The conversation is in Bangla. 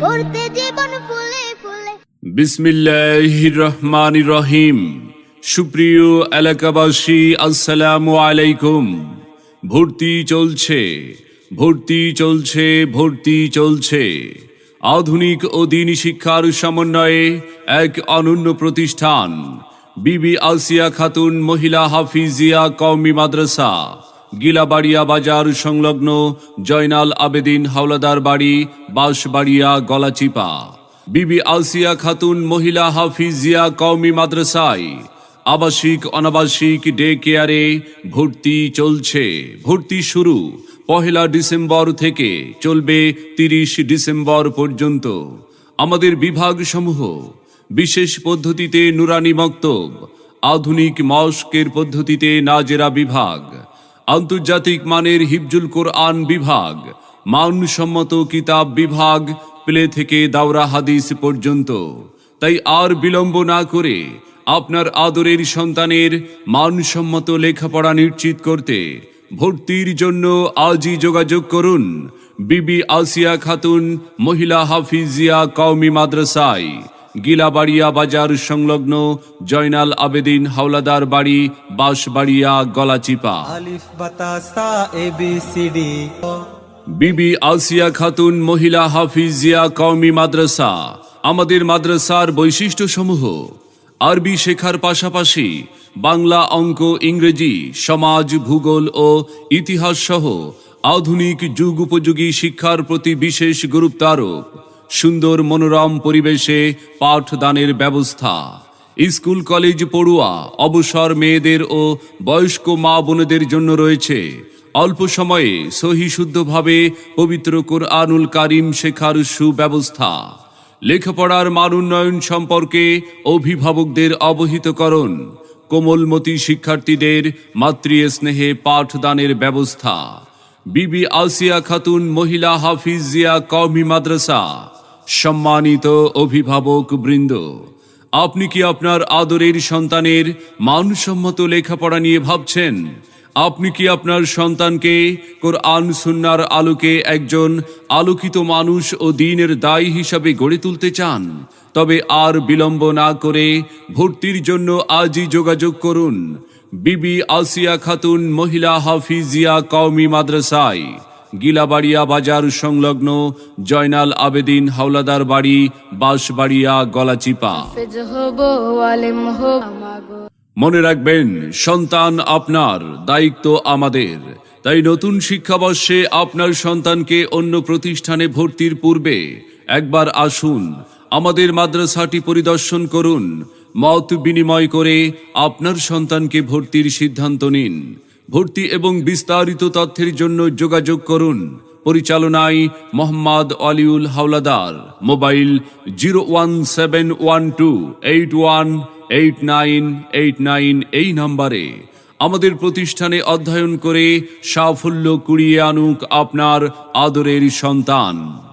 করতে জীবন রহিম সুপ্রিয় এলাকাবাসী, আসসালামু আলাইকুম। ভর্তি চলছে ভর্তি চলছে ভর্তি চলছে। আধুনিক ও দিনী শিক্ষার সমন্বয়ে এক অনন্য প্রতিষ্ঠান, বিবি আসিয়া খাতুন মহিলা হাফিজিয়া কওমি মাদ্রাসা। গিলাবাড়িয়া বাজার সংলগ্ন জয়নাল আবেদিন হাওলাদার বাড়ি, বাঁশবাড়িয়া, গলাচিপা। বিবি আলসিয়া খাতুন, মহিলা হাফিজিয়া কওমি মাদ্রাসায়। আবাসিক, অনাবাসিক ডে কেয়ারে ভর্তি চলছে। ভর্তি শুরু পহেলা ডিসেম্বর থেকে চলবে তিরিশ ডিসেম্বর পর্যন্ত। আমাদের বিভাগ সমূহ বিশেষ পদ্ধতিতে নুরানি মক্তব, আধুনিক মস্কের পদ্ধতিতে নাজেরা বিভাগ। আন্তর্জাতিক মানের হিফজুল কোরআন বিভাগ, মানসম্মত কিতাব বিভাগ, প্লে থেকে দাওরা হাদিস পর্যন্ত। তাই আর বিলম্ব না করে আপনার আদরের সন্তানের মানসম্মত লেখাপড়া নিশ্চিত করতে ভর্তির জন্য আজই যোগাযোগ করুন বিবি আসিয়া খাতুন, মহিলা হাফিজিয়া কওমি মাদ্রাসায়। গিলাবাড়িয়া বাজার সংলগ্ন জয়নাল আবেদিন হাওলাদার বাড়ি বাঁশবাড়িয়া গলাচিপা। বিবি আলসিয়া খাতুন মহিলা হাফিজিয়া কওমি মাদ্রাসা আমাদের মাদ্রাসার বৈশিষ্ট্যসমূহ আরবি শেখার পাশাপাশি বাংলা অঙ্ক ইংরেজি সমাজ ভূগোল ও ইতিহাস সহ আধুনিক যুগ উপযোগী শিক্ষার প্রতি বিশেষ গুরুত্ব আরোপ সুন্দর মনোরম পরিবেশে পাঠদানের ব্যবস্থা। স্কুল, কলেজ, পড়ুয়া, অবসর মেয়েদের ও বয়স্ক মা বোনেদের জন্য রয়েছে। অল্প সময়ে সহি শুদ্ধভাবে পবিত্র কোরআনুল কারিম শেখার সুব্যবস্থা। লেখাপড়ার মান উন্নয়ন সম্পর্কে অভিভাবকদের অবহিত করুন কোমলমতি শিক্ষার্থীদের মাতৃ স্নেহে পাঠদানের ব্যবস্থা। বিবি আসিয়া খাতুন মহিলা হাফিজিয়া কওমি মাদ্রাসা। সম্মানিত অভিভাবক বৃন্দ, আপনি কি আপনার আদরের সন্তানের মানসম্মত লেখাপড়া নিয়ে ভাবছেন? আপনি কি আপনার সন্তানকে কোরআন সুন্নার আলোকে একজন আলোকিত মানুষ ও দিনের দায়ী হিসাবে গড়ে তুলতে চান? তবে আর বিলম্ব না করে ভর্তির জন্য আজই যোগাযোগ করুন। বিবি আসিয়া খাতুন মহিলা হাফিজিয়া কওমি মাদ্রাসায়। গিলাবাড়িয়া বাজার সংলগ্ন জয়নাল আবেদিন হাওলাদার বাড়ি, বাঁশবাড়িয়া, গলাচিপা। মনে রাখবেন, সন্তান আপনার, দায়িত্ব আমাদের। তাই নতুন শিক্ষাবর্ষে আপনার সন্তানকে অন্য প্রতিষ্ঠানে ভর্তির পূর্বে একবার আসুন, আমাদের মাদ্রাসাটি পরিদর্শন করুন, মত বিনিময় করে আপনার সন্তানকে ভর্তির সিদ্ধান্ত নিন। ভর্তি এবং বিস্তারিত তথ্যের জন্য যোগাযোগ করুন। পরিচালনায় Mohammad Aliul Howlader. Mobile zero one seven one two eight one eight nine eight nine এই নম্বরে। আমাদের প্রতিষ্ঠানে অধ্যয়ন করে সাফল্য কুড়িয়ে আনুক আপনার আদরের সন্তান।